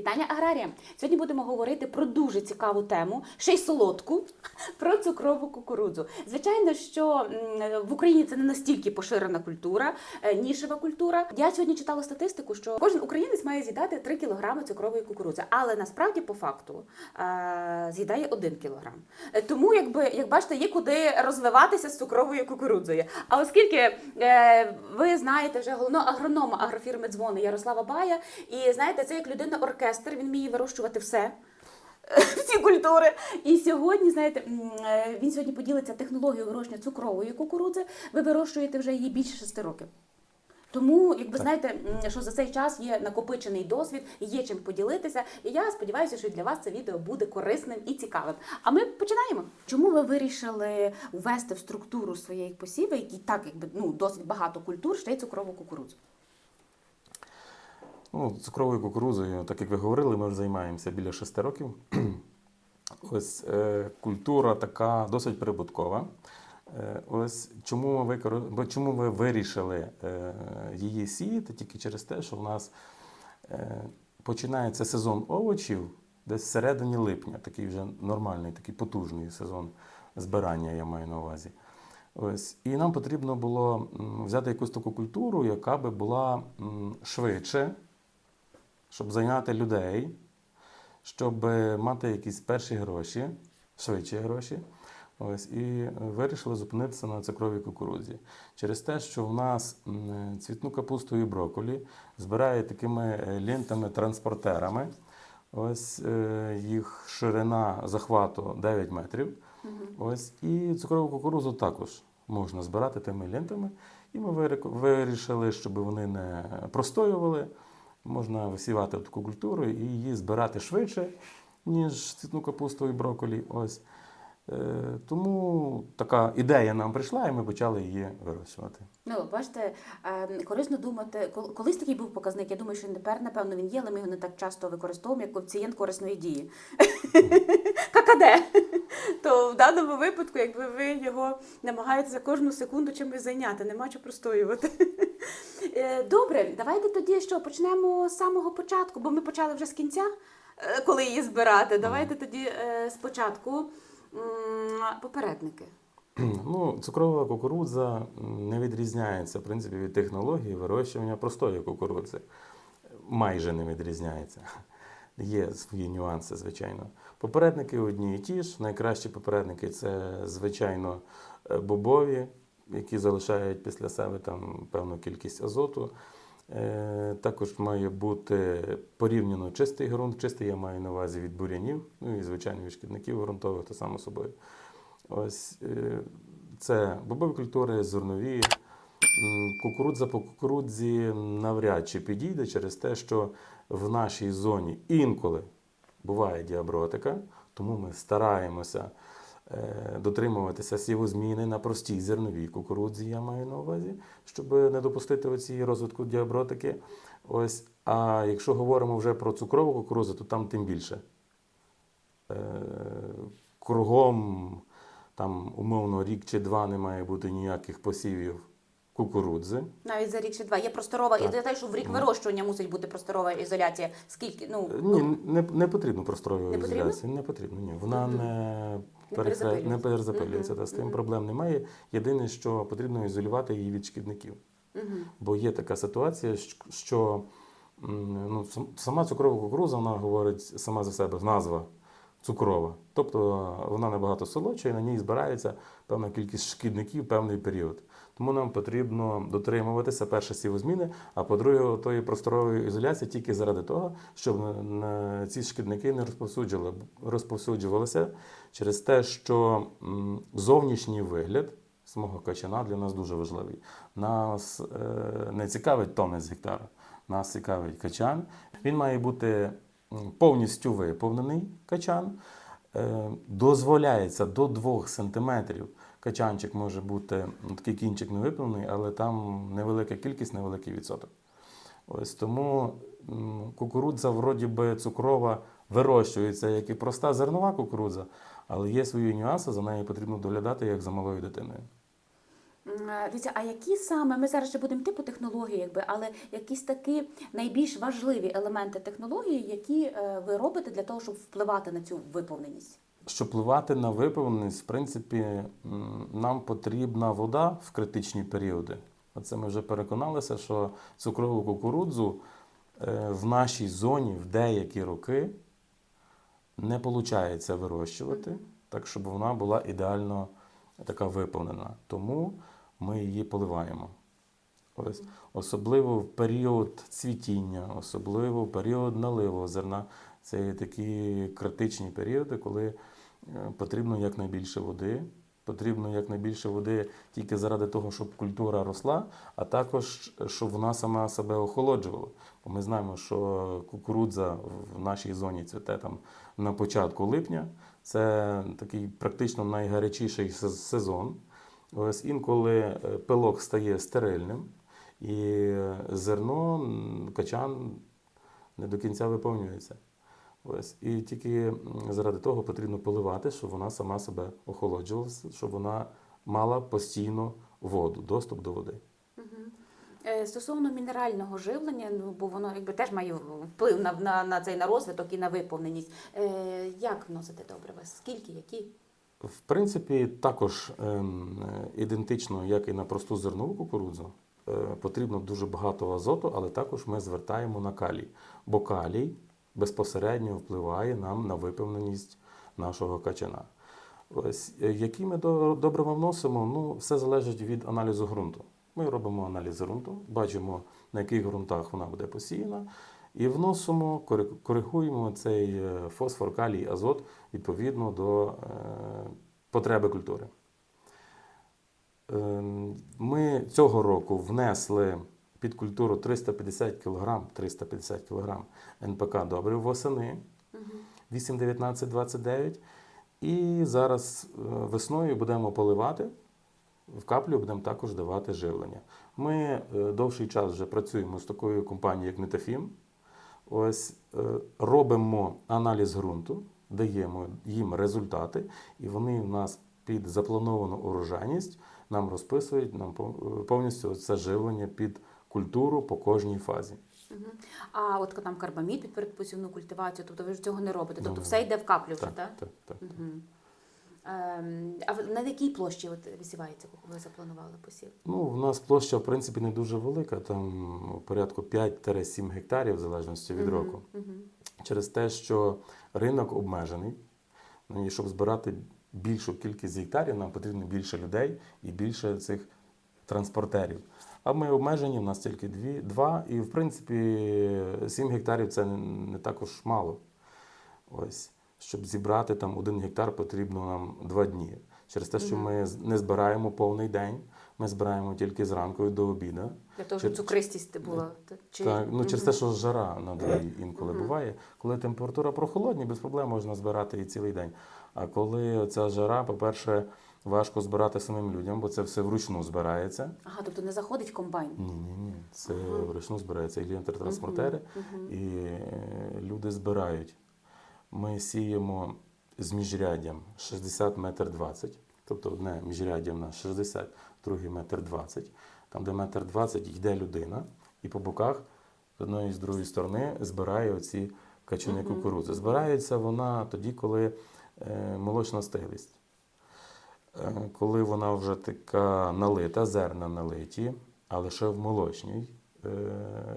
Вітання аграріям! Сьогодні будемо говорити про дуже цікаву тему, ще й солодку, про цукрову кукурудзу. Звичайно, що в Україні це не настільки поширена культура, е, нішева культура. Я сьогодні читала статистику, що кожен українець має з'їдати 3 кілограми цукрової кукурудзи, але насправді по факту е, з'їдає 1 кілограм. Е, Тому, якби як бачите, є куди розвиватися з цукровою кукурудзою. А оскільки ви знаєте вже головного агронома агрофірми дзвони Ярослава Бая, і знаєте, це як людина оркестр, він вміє вирощувати все. Всі культури. І сьогодні, знаєте, е, він сьогодні поділиться технологією вирощення цукрової кукурудзи. Ви вирощуєте вже її більше шести років. Тому, як ви знаєте, що за цей час є накопичений досвід, є чим поділитися. І я сподіваюся, що для вас це відео буде корисним і цікавим. А ми починаємо. Чому ви вирішили ввести в структуру своєї посіви, які так якби ну досить багато культур, ще й цукрову кукурудзу? Ну, цукровою кукурузою, так як ви говорили, ми вже займаємося біля 6 років. Ось е, культура така досить прибуткова. Е, ось чому бо чому ви вирішили е, її сіяти тільки через те, що в нас е, починається сезон овочів десь всередині липня, такий вже нормальний, такий потужний сезон збирання, я маю на увазі. Ось. І нам потрібно було взяти якусь таку культуру, яка би була швидше, щоб зайняти людей, щоб мати якісь перші гроші, швидші гроші. Ось, і вирішили зупинитися на цукровій кукурудзі. Через те, що в нас цвітну капусту і брокколі збирають такими е, лентами-транспортерами. Ось е, їх ширина захвату 9 метрів. Ось, і цукрову кукурудзу також можна збирати тими лентами. І ми вирішили, щоб вони не простоювали. Можна висівати таку культуру і її збирати швидше, ніж цвітну капусту і брокколі. Ось. Е, Тому така ідея нам прийшла, і ми почали її вирощувати. Ну, бачите, е, корисно думати, кол- колись такий був показник. Я думаю, що тепер, напевно, він є, але ми його не так часто використовуємо, як коефіцієнт корисної дії. ККД. То в даному випадку, якби ви його намагаєтеся кожну секунду чимось зайняти, нема чого простоювати. Е, Добре, давайте тоді що почнемо з самого початку, бо ми почали вже з кінця, е, коли її збирати. Давайте тоді спочатку попередники. Ну, цукрова кукурудза не відрізняється в принципі, від технології вирощування простої кукурудзи. Майже не відрізняється. Є свої нюанси, звичайно. Попередники одні і ті ж. Найкращі попередники це, звичайно, е, бобові, які залишають після себе там певну кількість азоту. Е, Також має бути порівняно чистий ґрунт. Чистий я маю на увазі від бурянів, ну і звичайно від шкідників ґрунтових, то само собою. Ось е, це бобові культури, зернові. Кукурудза по кукурудзі навряд чи підійде через те, що в нашій зоні інколи буває діабротика, тому ми стараємося дотримуватися сівозміни на простій зерновій кукурудзі, я маю на увазі, щоб не допустити оці розвитку діабротики. Ось, а якщо говоримо вже про цукрову кукурудзу, то там тим більше. Е, Кругом там умовно рік чи два не має бути ніяких посівів кукурудзи. Навіть за рік чи два. Є просторова, і знаю, що в рік вирощування мусить бути просторова ізоляція. Скільки, ну, Ні, ну не, не потрібно просторової Не потрібно? ізоляції. Не потрібно. Ні. Вона не, перезапилюється. не перезапилюється. Та, з тим проблем немає. Єдине, що потрібно ізолювати її від шкідників. Бо є така ситуація, що ну, сама цукрова кукуруза, вона говорить сама за себе, назва цукрова. Тобто вона набагато солодша і на ній збирається певна кількість шкідників в певний період. Тому нам потрібно дотримуватися перше сівозміни, а по-друге, тої просторової ізоляції тільки заради того, щоб ці шкідники не розповсюджувалися через те, що зовнішній вигляд самого качана для нас дуже важливий. Нас е, не цікавить тонни з гектара, нас цікавить качан. Він має бути повністю виповнений качан. Е, дозволяється до 2 см. Качанчик може бути такий кінчик не виповнений, але там невелика кількість, невеликий відсоток. Ось тому кукурудза, вроді би, цукрова вирощується, як і проста зернова кукурудза, але є свої нюанси, за нею потрібно доглядати як за малою дитиною. Е, Дивіться, а які саме ми зараз ще будемо йти по технології, якби, але якісь такі найбільш важливі елементи технології, які е, ви робите для того, щоб впливати на цю виповненість? Щоб впливати на виповненість, в принципі, нам потрібна вода в критичні періоди. Оце ми вже переконалися, що цукрову кукурудзу е, в нашій зоні в деякі роки не виходить вирощувати, так щоб вона була ідеально така виповнена. Тому ми її поливаємо. Ось. Особливо в період цвітіння, особливо в період наливу зерна. Це є такі критичні періоди, коли е, потрібно якнайбільше води. Потрібно якнайбільше води тільки заради того, щоб культура росла, а також щоб вона сама себе охолоджувала. Бо ми знаємо, що кукурудза в нашій зоні цвіте там на початку липня. Це такий практично найгарячіший сезон. Ось інколи е, пилок стає стерильним, і е, зерно, качан не до кінця виповнюється. Ось. І тільки заради того потрібно поливати, щоб вона сама себе охолоджувалася, щоб вона мала постійно воду, доступ до води. Е, Стосовно мінерального живлення, ну бо воно якби теж має вплив на, на, на цей на розвиток і на виповненість. Е, як вносити добрива? Скільки, які? В принципі, також ем, е, ідентично, як і на просту зернову кукурудзу, е, потрібно дуже багато азоту, але також ми звертаємо на калій. Бо калій безпосередньо впливає нам на виповненість нашого качана. Ось е, які ми до- добрива вносимо, ну все залежить від аналізу ґрунту. Ми робимо аналіз ґрунту, бачимо на яких ґрунтах вона буде посіяна, і вносимо, коригуємо цей е, фосфор, калій, азот відповідно до е, потреби культури. Ем, Ми цього року внесли під культуру 350 кг, 350 кг НПК добрив восени 8, 19, 29. І зараз е, весною будемо поливати. В каплю будемо також давати живлення. Ми е, довший час вже працюємо з такою компанією, як Нетафім. Ось е, робимо аналіз ґрунту, даємо їм результати, і вони в нас під заплановану урожайність нам розписують нам повністю це живлення під культуру по кожній фазі. А от там карбамід під передпосівну культивацію, тобто ви ж цього не робите. Тобто Ну, все йде в каплю вже, Так, так? так, так. Ем, а на якій площі от висівається, ви запланували посів? Ну, в нас площа, в принципі, не дуже велика, там ну, порядку 5-7 гектарів, в залежності від року. Через те, що ринок обмежений, ну, і щоб збирати більшу кількість гектарів, нам потрібно більше людей і більше цих транспортерів. А ми обмежені, у нас тільки дві, два, і в принципі 7 гектарів це не, також мало. Ось. Щоб зібрати там один гектар, потрібно нам два дні. Через те, що ми не збираємо повний день, ми збираємо тільки зранку і до обіду. Для того, щоб Чи- цукристість була. та- Чи... Так, ну через те, що жара на дворі інколи буває. Коли температура прохолодні, без проблем можна збирати і цілий день. А коли ця жара, по-перше, важко збирати самим людям, бо це все вручну збирається. Ага, тобто не заходить комбайн. Ні, ні, ні. Це Ага. вручну збирається. І лієнтер-транспортери, Мгм. і е, люди збирають. Ми сіємо з міжряддям 60 метр 20, тобто одне міжряддя в нас 60, друге метр 20. Там, де метр 20 йде людина, і по боках з одної і з другої сторони збирає оці качани Мгм. кукурудзи. Збирається вона тоді, коли е, молочна стиглість. Е, коли вона вже така налита, зерна налиті, але ще в молочній. е,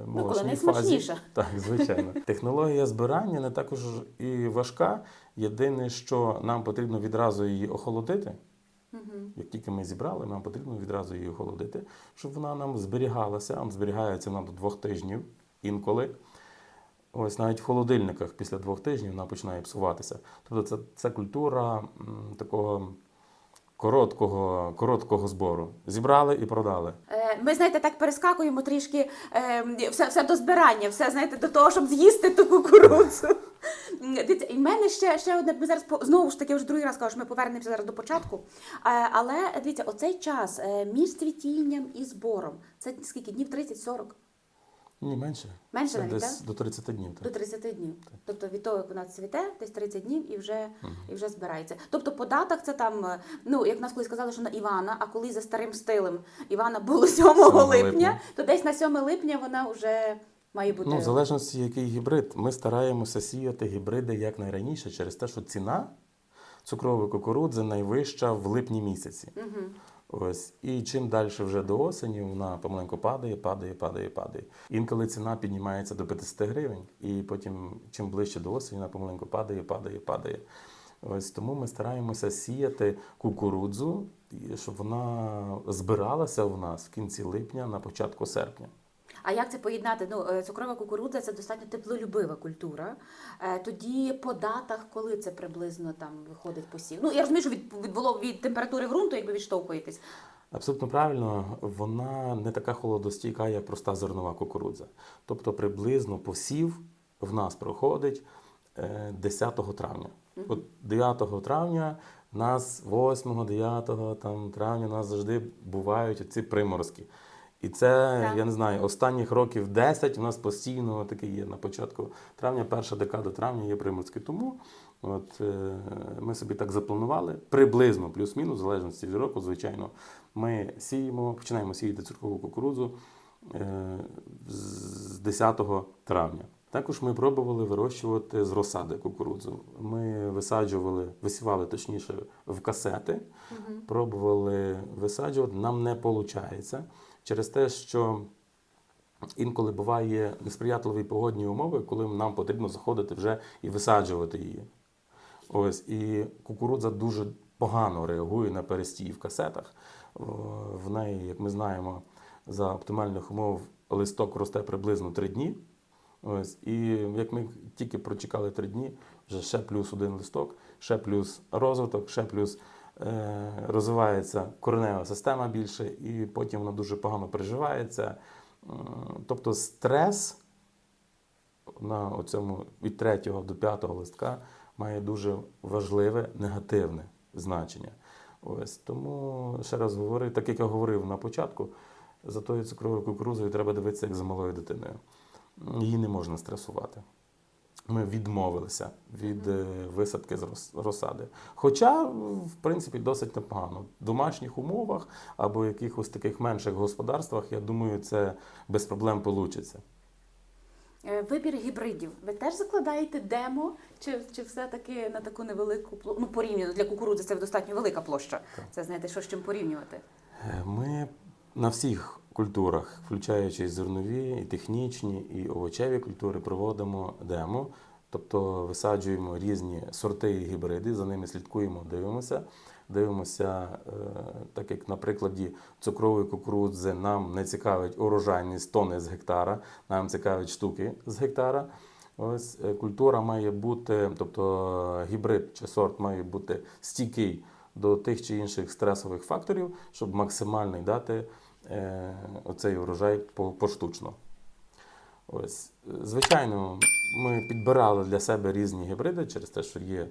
Ну, коли найсмачніша. так, звичайно. Технологія збирання не також і важка. Єдине, що нам потрібно відразу її охолодити. Мгм. Як тільки ми зібрали, нам потрібно відразу її охолодити, щоб вона нам зберігалася. Нам зберігається вона до двох тижнів інколи. Ось навіть в холодильниках після двох тижнів вона починає псуватися. Тобто це, це культура такого короткого, короткого збору. Зібрали і продали. Е, Ми, знаєте, так перескакуємо трішки е, все, все до збирання, все, знаєте, до того, щоб з'їсти ту кукурудзу. І в мене ще, ще одне, ми зараз знову ж таки, вже другий раз кажу, що ми повернемося зараз до початку. Е, Але дивіться, оцей час між цвітінням і збором, це скільки днів? 30-40? Ні, менше. Менше Це навіть, десь так? до 30 днів. До 30 днів. Так. Тобто від того, як вона цвіте, десь 30 днів і вже, Мгм. і вже збирається. Тобто по датах це там, е, ну як нас колись сказали, що на Івана, а коли за старим стилем Івана було 7 7 липня, липня. то десь на 7 липня вона вже має бути. Ну, в залежності, який гібрид. Ми стараємося сіяти гібриди якнайраніше через те, що ціна цукрової кукурудзи найвища в липні місяці. Угу. Ось. І чим далі вже до осені, вона помаленьку падає, падає, падає, падає. Інколи ціна піднімається до 50 гривень, і потім, чим ближче до осені, вона помаленьку падає, падає, падає. Ось тому ми стараємося сіяти кукурудзу, щоб вона збиралася у нас в кінці липня, на початку серпня. А як це поєднати? Ну, е, цукрова кукурудза це достатньо теплолюбива культура. Е, Тоді по датах, коли це приблизно там виходить посів? Ну я розумію, що від, від, воло- від температури ґрунту, якби відштовхуєтесь. Абсолютно правильно, вона не така холодостійка, як проста зернова кукурудза. Тобто приблизно посів в нас проходить е, 10 травня. От 9 травня нас 8, 9 там, травня у нас завжди бувають ці приморозки. І це, Так. я не знаю, останніх років 10 у нас постійно таке є. На початку травня, перша декада травня є приморозки. Тому от, е, ми собі так запланували, приблизно, плюс-мінус, в залежності від року, звичайно, ми сіємо, починаємо сіяти цукрову кукурудзу е, з 10 травня. Також ми пробували вирощувати з розсади кукурудзу. Ми висаджували, висівали точніше в касети, пробували висаджувати. Нам не виходить через те, що інколи буває несприятливі погодні умови, коли нам потрібно заходити вже і висаджувати її. Ось і кукурудза дуже погано реагує на перестій в касетах. В неї, як ми знаємо, за оптимальних умов листок росте приблизно 3 дні. Ось, і як ми тільки прочекали 3 дні, вже ще плюс один листок, ще плюс розвиток, ще плюс розвивається коренева система більше, і потім вона дуже погано переживається. Тобто стрес на оцьому від 3 до 5 листка має дуже важливе негативне значення. Ось тому ще раз говорю, так як я говорив на початку, за тою цукровою кукурузою треба дивитися як за малою дитиною. Її не можна стресувати. Ми відмовилися від е, висадки з розсади. Хоча, в принципі, досить непогано. В домашніх умовах або якихось таких менших господарствах, я думаю, це без проблем вийде. Вибір гібридів. Ви теж закладаєте демо, чи, чи все-таки на таку невелику площу? Ну, порівняно для кукурудзи це достатньо велика площа. Так. Це знаєте, що з чим порівнювати. Е, Ми на всіх культурах, включаючи зернові, і технічні, і овочеві культури, проводимо демо. Тобто висаджуємо різні сорти і гібриди, за ними слідкуємо, дивимося. Дивимося, е, так як на прикладі цукрової кукурудзи нам не цікавить урожайність тони з гектара, нам цікавить штуки з гектара. Ось е, культура має бути, тобто гібрид чи сорт має бути стійкий до тих чи інших стресових факторів, щоб максимально дати оцей урожай поштучно. Ось, е, звичайно, ми підбирали для себе різні гібриди через те, що є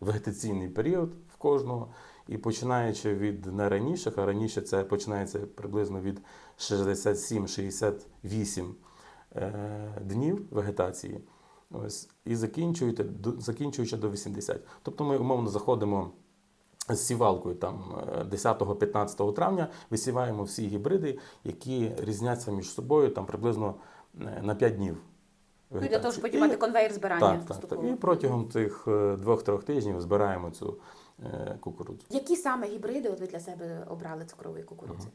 вегетаційний період в кожного. І починаючи від найраніших, а раніше це починається приблизно від 67-68 е, днів вегетації. Ось, і закінчуючи до 80. Тобто ми умовно заходимо з сівалкою там е, 10-15 травня, висіваємо всі гібриди, які різняться між собою там приблизно е, на 5 днів. Ну, для того, щоб потім мати конвейер збирання. так, так, так. І протягом цих е, двох-трьох тижнів збираємо цю е, кукурудзу. Які саме гібриди от ви для себе обрали цукрової кукурудзи?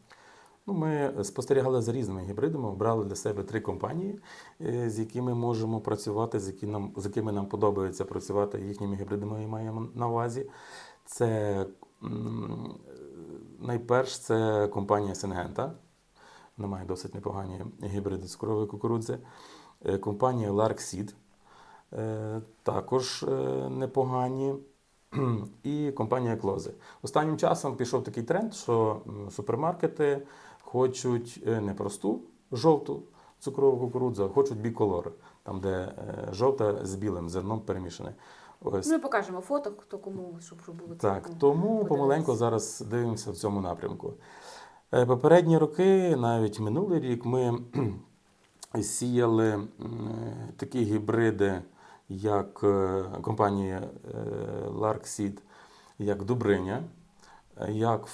Ну, ми спостерігали за різними гібридами, обрали для себе три компанії, е, з якими можемо працювати, з, які нам, з якими нам подобається працювати їхніми гібридами, і маємо на увазі. Це найперш це компанія Сингента. Вона має досить непогані гібриди цукрової кукурудзи. Е, Компанія Lark Seed е, також е, непогані. І компанія Клози. Останнім часом пішов такий тренд, що супермаркети хочуть не просту жовту цукрову кукурудзу, а хочуть біколор, там, де жовта з білим зерном перемішане. Ось Ми покажемо фото, хто кому, щоб, було так, цікаво. тому помаленьку зараз дивимося в цьому напрямку. Е, Попередні роки, навіть минулий рік, ми сіяли е, такі гібриди, як е, компанія Larkseed, як Дубриня, як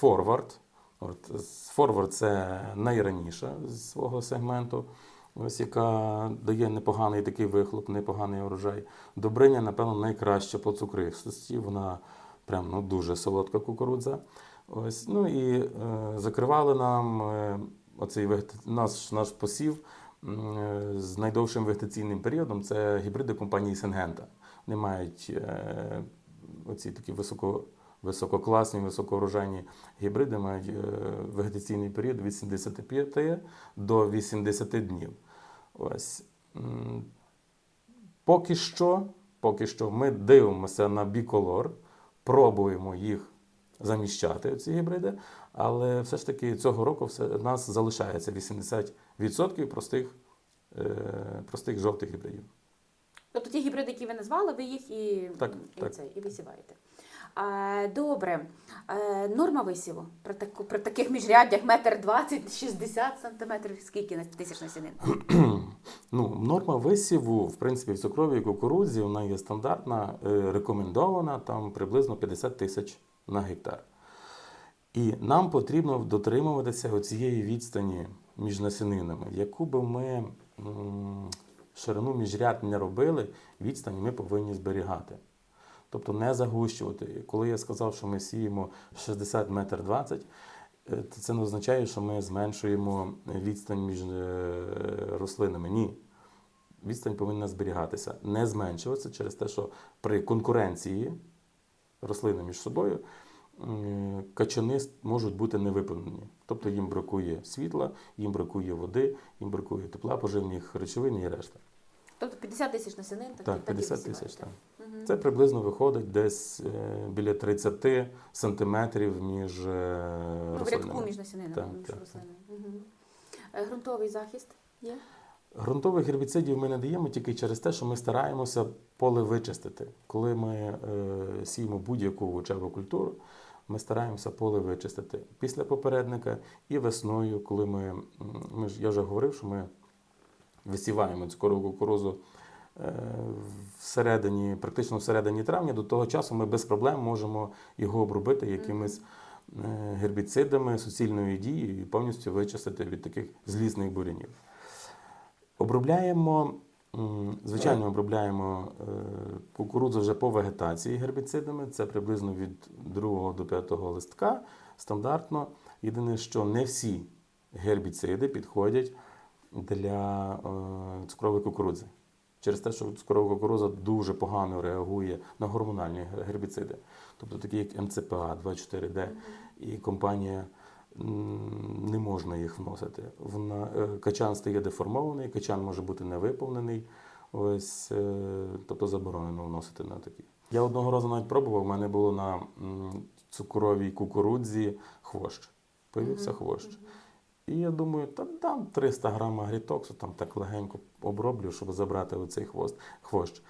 з Forward це найраніша з свого сегменту, ось яка дає непоганий такий вихлоп, непоганий урожай. Добриня, напевно, найкраща по цукристості. Вона прям ну, дуже солодка кукурудза. Ось, ну і е, закривали нам е, оцей наш, наш посів е, з найдовшим вегетаційним періодом. Це гібриди компанії Сенгента. Вони мають е, оці такі високо, висококласні, високоурожайні гібриди, мають е, вегетаційний період від 75 до 80 днів. Ось. Поки що, поки що ми дивимося на біколор, пробуємо їх заміщати, ці гібриди, але все ж таки цього року все, у нас залишається 80% простих, е, простих жовтих гібридів. Тобто ті гібриди, які ви назвали, ви їх і, Так, і, так. Це, і висіваєте. А, добре. Е, норма висіву при, таку, при таких міжряддях метр 20, 60 сантиметрів, скільки на тисяч насінин? Ну, норма висіву, в принципі, в цукровій кукурудзі вона є стандартна, е, рекомендована там приблизно 50 тисяч на гектар. І нам потрібно дотримуватися цієї відстані між насінинами. Яку би ми ширину міжряд не робили, відстань ми повинні зберігати. Тобто не загущувати. Коли я сказав, що ми сіємо 60 метр 20, е, то це не означає, що ми зменшуємо відстань між е, рослинами. Ні. Відстань повинна зберігатися, не зменшуватися через те, що при конкуренції рослини між собою качани можуть бути невиповнені. Тобто їм бракує світла, їм бракує води, їм бракує тепла, поживних речовин і решта. Тобто 50 тисяч насінин, так, Так, 50 тисяч. Так. Мгм. Це приблизно виходить десь е, біля 30 сантиметрів між е, Ну, в рядку між насінинами, Так, між так. рослинами. Мгм. Е, Ґрунтовий захист є? Ґрунтових гербіцидів ми не даємо тільки через те, що ми стараємося поле вичистити. Коли ми е, сіємо будь-яку овочеву культуру, ми стараємося поле вичистити після попередника і весною, коли ми, ми ж я вже говорив, що ми висіваємо цукрову кукурузу е, всередині, практично всередині травня, до того часу ми без проблем можемо його обробити якимись е, гербіцидами, суцільною дією і повністю вичистити від таких злісних бурянів. Обробляємо, звичайно, обробляємо е, кукурудзу вже по вегетації гербіцидами. Це приблизно від 2 до 5 листка стандартно. Єдине, що не всі гербіциди підходять для е, цукрової кукурудзи. Через те, що цукрова кукурудза дуже погано реагує на гормональні гербіциди, тобто такі як МЦПА, 24D, і компанія не можна їх вносити. Вона, е, качан стає деформований, качан може бути невиповнений. Ось, е, тобто заборонено вносити на такі. Я одного разу навіть пробував, у мене було на цукровій кукурудзі хвощ. Появився хвощ. І я думаю, та дам 300 грам агрітоксу, там так легенько оброблю, щоб забрати оцей хвост, хвощ.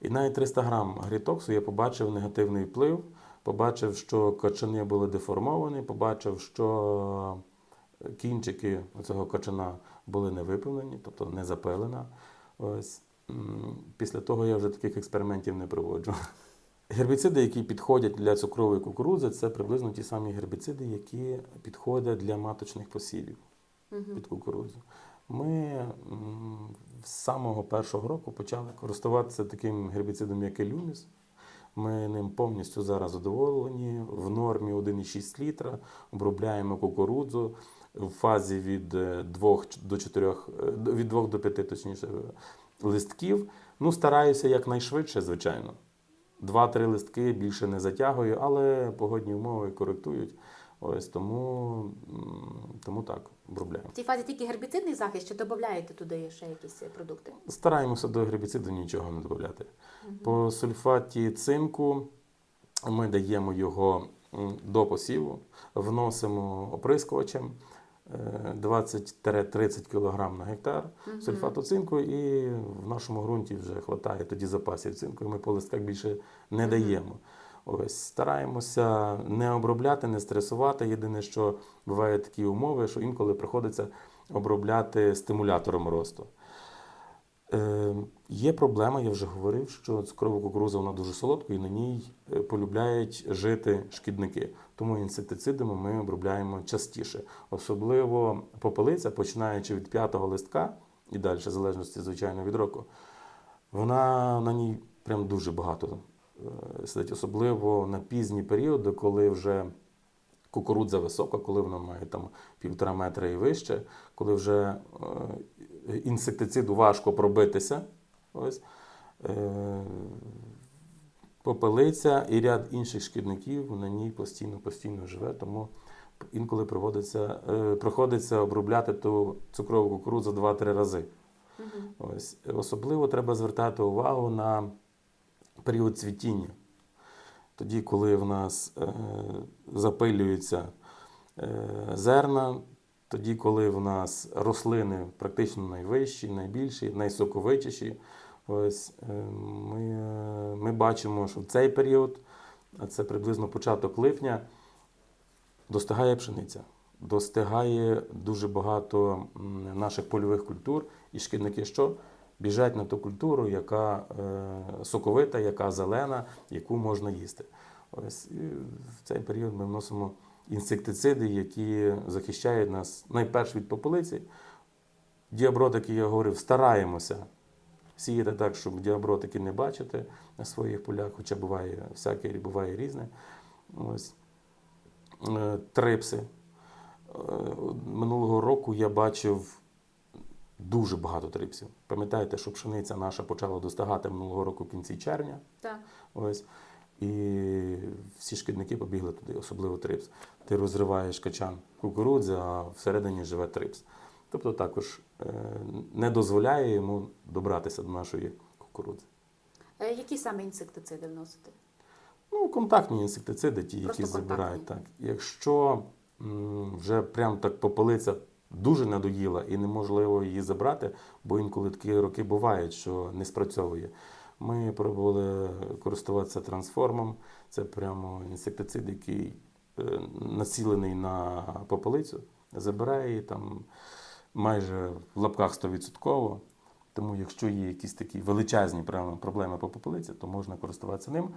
І навіть 300 грам агрітоксу я побачив негативний вплив, побачив, що качани були деформовані, побачив, що кінчики цього качана були не виповнені, тобто не запилена. Ось. Після того я вже таких експериментів не проводжу. Гербіциди, які підходять для цукрової кукурудзи, це приблизно ті самі гербіциди, які підходять для маточних посівів під кукурудзу. Ми з самого першого року почали користуватися таким гербіцидом, як елюміс. Ми ним повністю зараз задоволені. В нормі 1,6 літра обробляємо кукурудзу в фазі від 2 до 4, від 2 до 5, точніше, листків. Ну, стараюся якнайшвидше, звичайно. Два-три листки більше не затягую, але погодні умови коректують. Ось тому, тому так, обробляємо. В цій фазі тільки гербіцидний захист, чи додаєте туди ще якісь продукти? Стараємося до гербіциду нічого не додати. По сульфаті цинку ми даємо його до посіву, вносимо оприскувачем 20-30 кг на гектар сульфату цинку, і в нашому ґрунті вже вистачає тоді запасів цинку, і ми по листках більше не даємо. Ось стараємося не обробляти, не стресувати. Єдине, що бувають такі умови, що інколи приходиться обробляти стимулятором росту. Е, є проблема, я вже говорив, що цукрова кукуруза вона дуже солодка і на ній е, полюбляють жити шкідники. Тому інсектицидами ми обробляємо частіше. Особливо попелиця, починаючи від п'ятого листка і далі, в залежності, звичайно, від року, вона на ній прям дуже багато е, сидить, особливо на пізні періоди, коли вже кукурудза висока, коли вона має там півтора метра і вище, коли вже е, інсектициду важко пробитися. Ось. Е, попелиця і ряд інших шкідників на ній постійно постійно живе, тому інколи е, приходиться обробляти ту цукрову кукурудзу 2-3 рази. Ось. Особливо треба звертати увагу на період цвітіння. Тоді, коли в нас е, запилюються е, зерна, тоді, коли в нас рослини практично найвищі, найбільші, найсоковитіші, ось, е, ми, е, ми бачимо, що в цей період, а це приблизно початок липня, достигає пшениця. Достигає дуже багато наших польових культур, і шкідники що? Біжать на ту культуру, яка е, соковита, яка зелена, яку можна їсти. Ось в цей період ми вносимо інсектициди, які захищають нас найперше від попелиці. Діабротики, я говорив, стараємося сіяти так, щоб діабротики не бачити на своїх полях, хоча буває всяке буває різне. Ось. Е, Трипси. Е, Минулого року я бачив дуже багато трипсів. Пам'ятаєте, що пшениця наша почала достигати минулого року в кінці червня. Так. Ось. І всі шкідники побігли туди, особливо трипс. Ти розриваєш качан кукурудзи, а всередині живе трипс. Тобто також е, не дозволяє йому добратися до нашої кукурудзи. Е, Які саме інсектициди вносити? Ну, контактні інсектициди, ті, Просто які забирають. Так. Якщо м, вже прям так попелиця дуже надоїла і неможливо її забрати, бо інколи такі роки бувають, що не спрацьовує. Ми пробували користуватися трансформом. Це прямо інсектицид, який е, націлений на попелицю, забирає її там майже в лапках 100%. Тому, якщо є якісь такі величезні прямо проблеми по попелиці, то можна користуватися ним.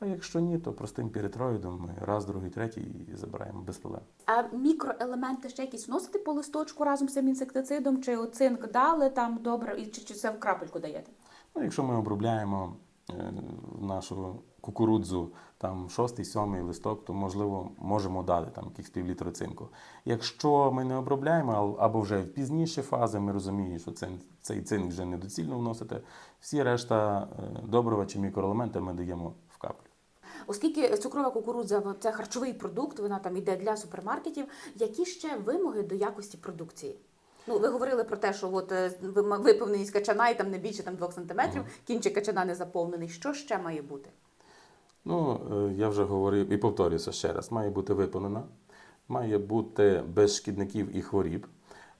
А якщо ні, то простим піритроїдом ми раз, другий, третій забираємо без проблем. А мікроелементи ще якісь вносити по листочку разом з цим інсектицидом, чи оцинк дали там добре, і чи, чи це в крапельку даєте? Ну, якщо ми обробляємо е, нашу кукурудзу там шостий, сьомий листок, то можливо можемо дати там якихось півлітра цинку. Якщо ми не обробляємо, або вже в пізніші фази, ми розуміємо, що цин, цей цинк вже недоцільно вносити. Всі решта е, добрива чи мікроелементи ми даємо в каплю. Оскільки цукрова кукурудза це харчовий продукт, вона там йде для супермаркетів. Які ще вимоги до якості продукції? Ну, ви говорили про те, що от е, виповненість качана і там не більше там 2 см, кінчик качана не заповнений. Що ще має бути? Ну, е, я вже говорив і повторюся ще раз: має бути виповнена, має бути без шкідників і хворіб,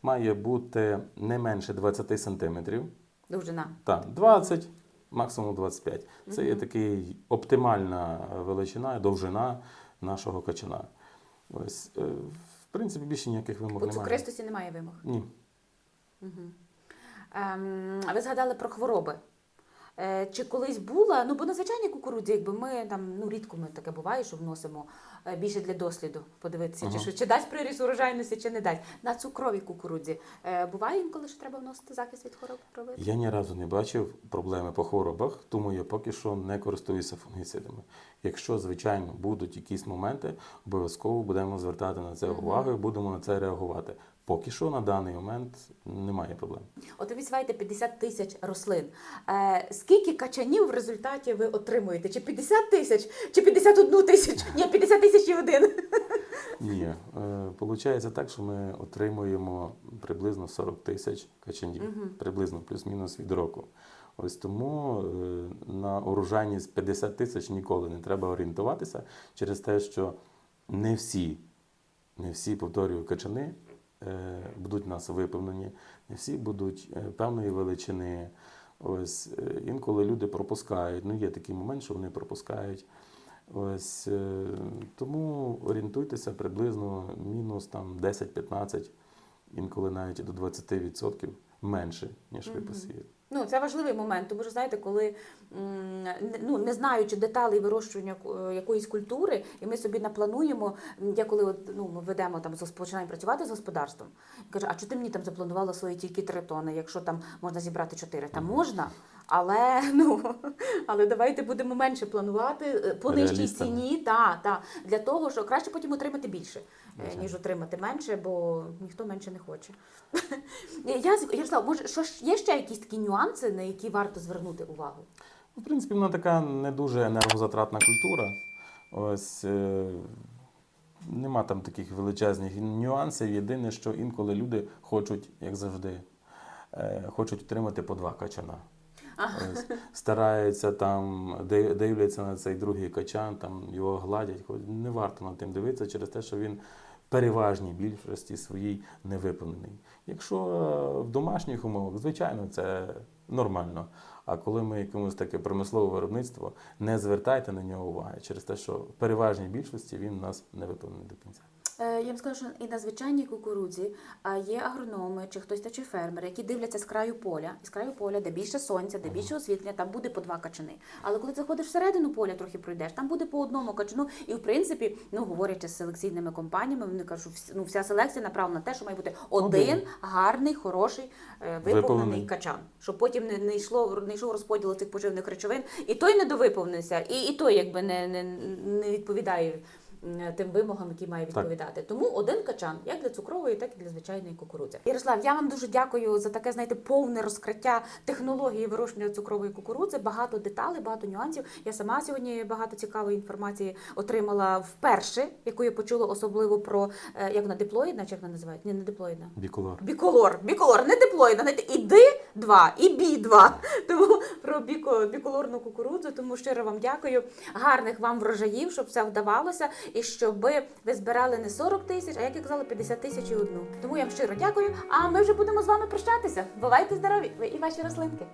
має бути не менше 20 сантиметрів. Довжина. Так, 20, максимум 25. Це є такий оптимальна величина, довжина нашого качана. Ось, е, в принципі, більше ніяких вимог немає. У цукристості немає вимог. Ні. Ем, а ви згадали про хвороби. Е, Чи колись була, ну бо на звичайній кукурудзі, якби ми там ну рідко ми таке буває, що вносимо більше для досліду, подивитися, чи що чи дасть приріс урожайності, чи не дасть. На цукровій кукурудзі е, буває інколи, що треба вносити захист від хвороб робити? Я ні разу не бачив проблеми по хворобах, тому я поки що не користуюся фунгіцидами. Якщо, звичайно, будуть якісь моменти, обов'язково будемо звертати на це увагу і будемо на це реагувати. Поки що на даний момент немає проблем. От ви відсіваєте 50 тисяч рослин. Е, скільки качанів в результаті ви отримуєте? Чи 50 тисяч, чи 51 тисяч? Ні, 50 тисяч і один. Ні, е, получається так, що ми отримуємо приблизно 40 тисяч качанів, приблизно плюс-мінус від року. Ось тому е, на урожайність 50 тисяч ніколи не треба орієнтуватися через те, що не всі, не всі, повторюю, качани будуть у нас виповнені, не всі будуть е, певної величини. Ось е, інколи люди пропускають. Ну, є такий момент, що вони пропускають. Ось е, тому орієнтуйтеся приблизно мінус там 10-15, інколи навіть до 20% менше, ніж ви посіяли. Ну, це важливий момент, тому що знаєте, коли ну, не знаючи деталей вирощування е, якоїсь культури, і ми собі наплануємо, я коли от, ну, ми ведемо там починаємо працювати з господарством, каже, а чи ти мені там запланувала свої тільки три тони, якщо там можна зібрати чотири? Та можна, але ну але давайте будемо менше планувати е, по нижчій ціні, та, та, для того, що краще потім отримати більше, е, ніж отримати менше, бо ніхто менше не хоче. Я Ярослав, може, що ж є ще якісь такі нюанси, на які варто звернути увагу? В принципі, вона така не дуже енергозатратна культура. Ось е, нема там таких величезних нюансів. Єдине, що інколи люди хочуть, як завжди, е, хочуть отримати по два качана. Ось, стараються там, дивляться на цей другий качан, там його гладять. Хоч Не варто над тим дивитися через те, що він переважній більшості своїй не виповнений. Якщо е, в домашніх умовах, звичайно, це нормально. А коли ми якомусь таке промислове виробництво, не звертайте на нього уваги через те, що в переважній більшості він у нас не виповнений до кінця. Е, Я вам скажу, що і на звичайній кукурудзі є агрономи чи хтось та чи фермери, які дивляться з краю поля, і з краю поля, де більше сонця, де більше освітлення, там буде по два качани. Але коли заходиш всередину поля, трохи пройдеш, там буде по одному качану. І в принципі, ну говорячи з селекційними компаніями, вони кажуть, що ну, вся селекція направлена на те, що має бути один, Один. гарний, хороший, е, виповнений качан, щоб потім не, не йшло не йшов розподіл цих поживних речовин, і той недовиповнився, і, і той якби не, не, не відповідає тим вимогам, які має Так. відповідати. Тому один качан, як для цукрової, так і для звичайної кукурудзи. Ярослав, я вам дуже дякую за таке, знаєте, повне розкриття технології вирощування цукрової кукурудзи. Багато деталей, багато нюансів. Я сама сьогодні багато цікавої інформації отримала вперше, яку я почула особливо про е, як вона диплоїдна, чи як вона називають? Ні, не диплоїдна. Біколор. Біколор, біколор, не диплоїдна, знаєте, і ди 2 і бі 2 Тому про біко, біколорну кукурудзу, тому щиро вам дякую. Гарних вам врожаїв, щоб все вдавалося, і щоб ви збирали не 40 тисяч, а як я казала, 50 тисяч і одну. Тому я вам щиро дякую. А ми вже будемо з вами прощатися. Бувайте здорові! Ви і ваші рослинки.